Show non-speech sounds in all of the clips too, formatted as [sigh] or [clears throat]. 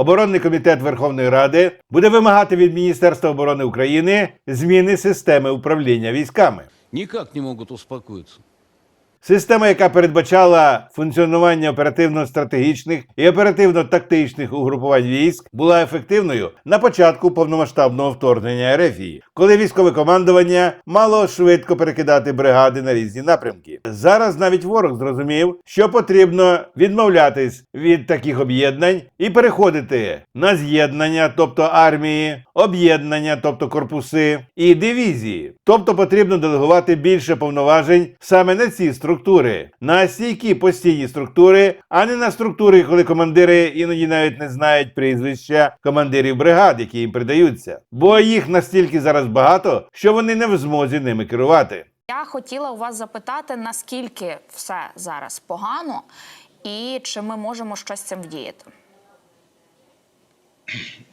оборонний комітет Верховної Ради буде вимагати від Міністерства оборони України зміни системи управління військами. Ніяк не можуть успокоиться. Система, яка передбачала функціонування оперативно-стратегічних і оперативно-тактичних угрупувань військ, була ефективною на початку повномасштабного вторгнення Ерефії, коли військове командування мало швидко перекидати бригади на різні напрямки. Зараз навіть ворог зрозумів, що потрібно відмовлятись від таких об'єднань і переходити на з'єднання, тобто армії, об'єднання, тобто корпуси, і дивізії. Тобто потрібно делегувати більше повноважень саме на ці структури, на стійкі постійні структури, а не на структури, коли командири іноді навіть не знають прізвища командирів бригад, які їм придаються. Бо їх настільки зараз багато, що вони не в змозі ними керувати. Я хотіла у вас запитати, наскільки все зараз погано, і чи ми можемо щось цим вдіяти.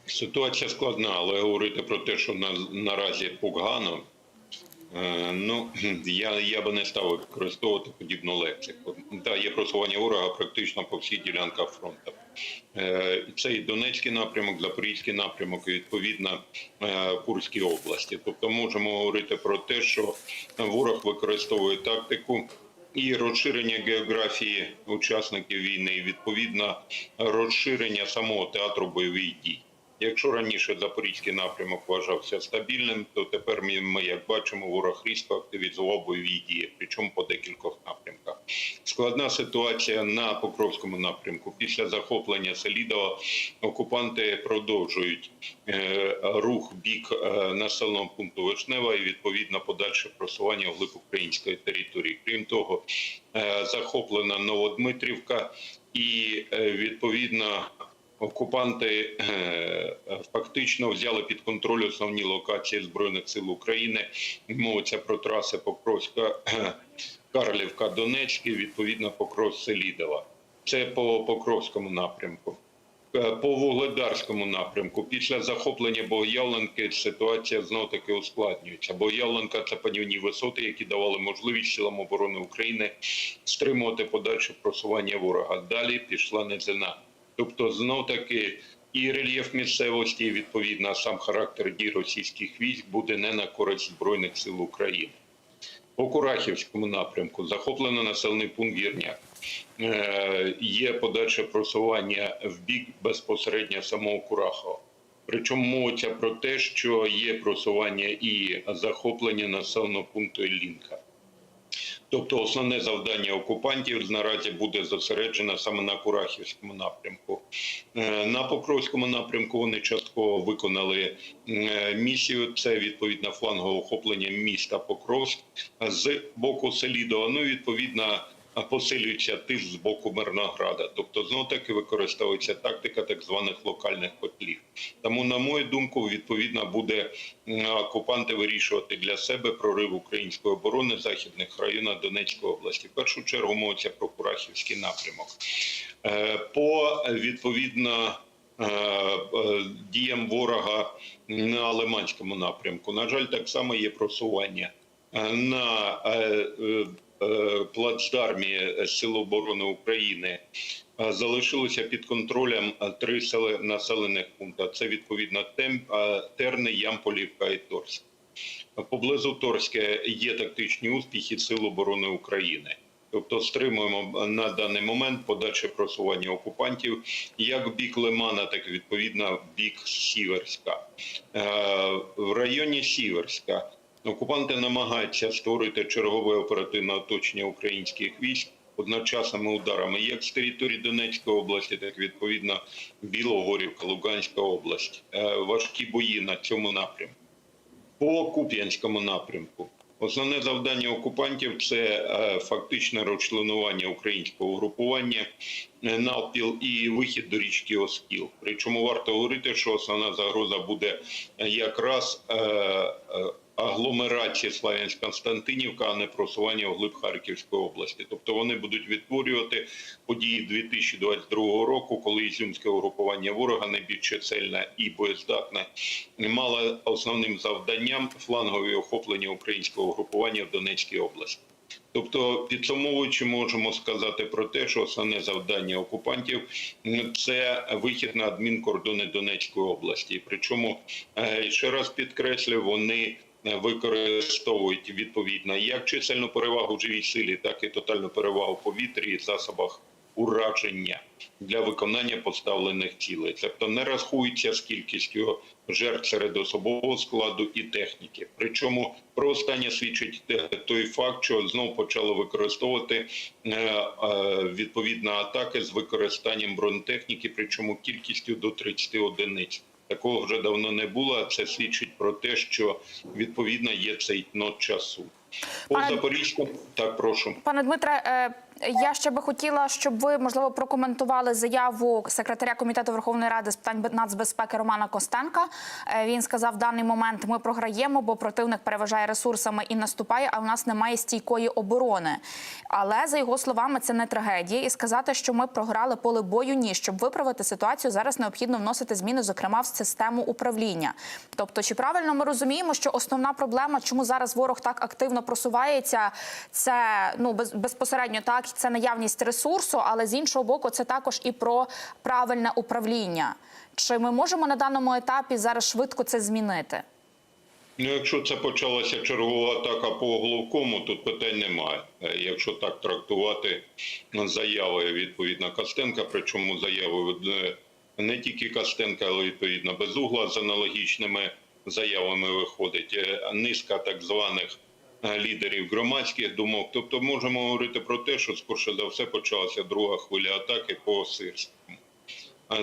Ситуація складна, але говорити про те, що на, наразі погано, ну [clears throat] я, я би не став використовувати подібну лексику. Да, є просування ворога практично по всіх ділянках фронту. Е, Це і Донецький напрямок, Запорізький напрямок, і відповідно е, Курській області. Тобто можемо говорити про те, що ворог використовує тактику. І розширення географії учасників війни, і відповідно розширення самого театру бойових дій. Якщо раніше Запорізький напрямок вважався стабільним, то тепер ми, як бачимо, ворог різко активізував бойові дії, причому по декількох напрямках. Складна ситуація на Покровському напрямку. Після захоплення Селідова окупанти продовжують е, рух бік е, населеного пункту Вишнева і відповідно подальше просування вглиб української території. Крім того, е, захоплена Новодмитрівка і відповідно окупанти е, фактично взяли під контроль основні локації збройних сил України. Мовиться про траси Покровська, Карлівка, Донецький, відповідно Покров Селідова. Це по Покровському напрямку. Е, По Вугледарському напрямку після захоплення Богоявленки ситуація знов таки ускладнюється. Богоявленка – це панівні висоти, які давали можливість силам оборони України стримувати подальше просування ворога. Далі пішла низина. Тобто, знов таки і рельєф місцевості, і відповідно сам характер дій російських військ буде не на користь збройних сил України. По Курахівському напрямку захоплено населений пункт Гірняк. Е, Є подальше просування в бік безпосередньо самого Курахова. Причому мовиться про те, що є просування і захоплення населеного пункту Іллінка. Тобто основне завдання окупантів наразі буде зосереджено саме на Курахівському напрямку. Е, На Покровському напрямку вони частково виконали е, місію. Це відповідно флангове охоплення міста Покровськ з боку Селідова. Ну відповідно посилюється тиск з боку Мирнограда. Тобто знов таки використовується тактика так званих локальних котлів. Тому, на мою думку, відповідно буде окупанти вирішувати для себе прорив української оборони західних районах Донецької області. В першу чергу мовиться про Курахівський напрямок. Е, По відповідно. е, е, Діям ворога на Лиманському напрямку. На жаль, так само є просування на плацдармі Сил оборони України е, залишилося під контролем е, три сели- населених пункти. Це відповідно е, Терни, Ямполівка і Торськ. Поблизу Торська є тактичні успіхи Сил оборони України. Тобто стримуємо на даний момент подальше просування окупантів як бік Лимана, так і відповідно бік Сіверська. Е, В районі Сіверська окупанти намагаються створити чергове оперативне оточення українських військ одночасними ударами як з території Донецької області, так і відповідно Білогорівка, Луганська область. Е, Важкі бої на цьому напрямку. По Куп'янському напрямку. Основне завдання окупантів це е, фактичне розчленування українського угрупування е, навпіл і вихід до річки Оскіл. Причому варто говорити, що основна загроза буде якраз агломерації Славянськ-Константинівка, а не просування вглиб Харківської області. Тобто вони будуть відтворювати події 2022 року, коли ізюмське угрупування ворога найбільш чисельне і боєздатне мало основним завданням флангові охоплення українського угрупування в Донецькій області. Тобто, підсумовуючи, можемо сказати про те, що основне завдання окупантів це вихід на адмінкордони Донецької області. Причому е, ще раз підкреслю, вони використовують відповідно як чисельну перевагу в живій силі, так і тотальну перевагу в повітрі і засобах ураження для виконання поставлених цілей. Тобто не рахується з кількістю жертв серед особового складу і техніки. Причому про останнє свідчить е, той факт, що знову почали використовувати е, е, відповідно атаки з використанням бронетехніки, причому кількістю до 30 одиниць. Такого вже давно не було. Це свідчить про те, що відповідно є цей нот часу. По Пане- Запорізьку, так прошу. Пане Дмитре, е, я ще би хотіла, щоб ви можливо прокоментували заяву секретаря комітету Верховної Ради з питань нацбезпеки Романа Костенка. Е, Він сказав, в даний момент ми програємо, бо противник переважає ресурсами і наступає. А в нас немає стійкої оборони. Але за його словами, це не трагедія, і сказати, що ми програли поле бою. Ні, щоб виправити ситуацію, зараз необхідно вносити зміни, зокрема в систему управління. Тобто, чи правильно ми розуміємо, що основна проблема, чому зараз ворог так активно просувається, це ну без, безпосередньо так, це наявність ресурсу, але з іншого боку, це також і про правильне управління. Чи ми можемо на даному етапі зараз швидко це змінити? Ну, якщо це почалася чергова атака по головкому, тут питань немає. Е, Якщо так трактувати ну, заяви відповідно Костенка, причому заяви е, не тільки Костенка, але відповідно Безугла з аналогічними заявами виходить. Е, Низка так званих е, лідерів громадських думок. Тобто можемо говорити про те, що скорше за все почалася друга хвиля атаки по Сирському.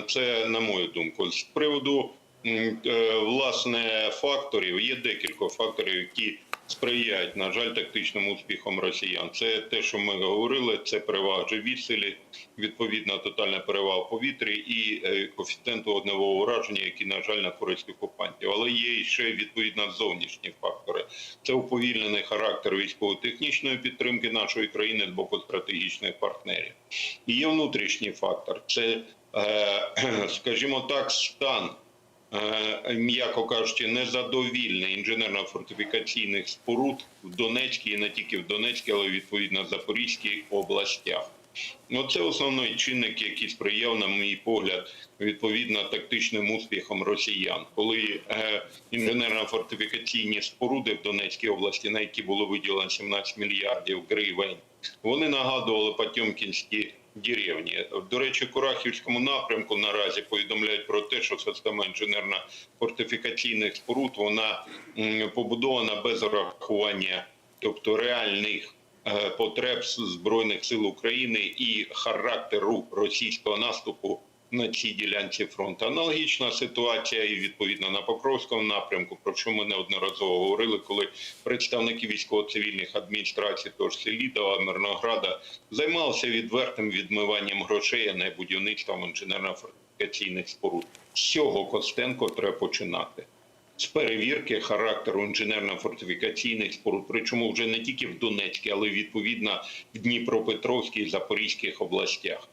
Це на мою думку. З приводу е, власне факторів є декілька факторів, які сприяють, на жаль, тактичним успіхам росіян. Це те, що ми говорили, це перевага живій відповідна тотальна перевага в повітрі і е, коефіцієнт вогневого ураження, які, на жаль, на користь окупантів. Але є ще відповідно зовнішні фактори. Це уповільнений характер військово-технічної підтримки нашої країни з боку стратегічних партнерів. І є внутрішній фактор. Це е, [clears throat] скажімо так, стан, м'яко кажучи, незадовільний інженерно-фортифікаційних споруд в Донецькій, і не тільки в Донецькій, але відповідно в Запорізькій областях. Ну, це основний чинник, який сприяв, на мій погляд, відповідно тактичним успіхам росіян, коли е, інженерно-фортифікаційні споруди в Донецькій області, на які було виділено 17 мільярдів гривень, вони нагадували Потьомкінські деревні. До речі, Курахівському напрямку наразі повідомляють про те, що система інженерно-фортифікаційних споруд вона побудована без урахування, тобто реальних е, потреб збройних сил України і характеру російського наступу на цій ділянці фронту. Аналогічна ситуація і відповідно на Покровському напрямку, про що ми неодноразово говорили, коли представники військово-цивільних адміністрацій, тож Селідова, Мирнограда, займалися відвертим відмиванням грошей, а не будівництвом інженерно-фортифікаційних споруд. З цього Костенко треба починати. З перевірки характеру інженерно-фортифікаційних споруд, причому вже не тільки в Донецькій, але відповідно в Дніпропетровській і Запорізьких областях.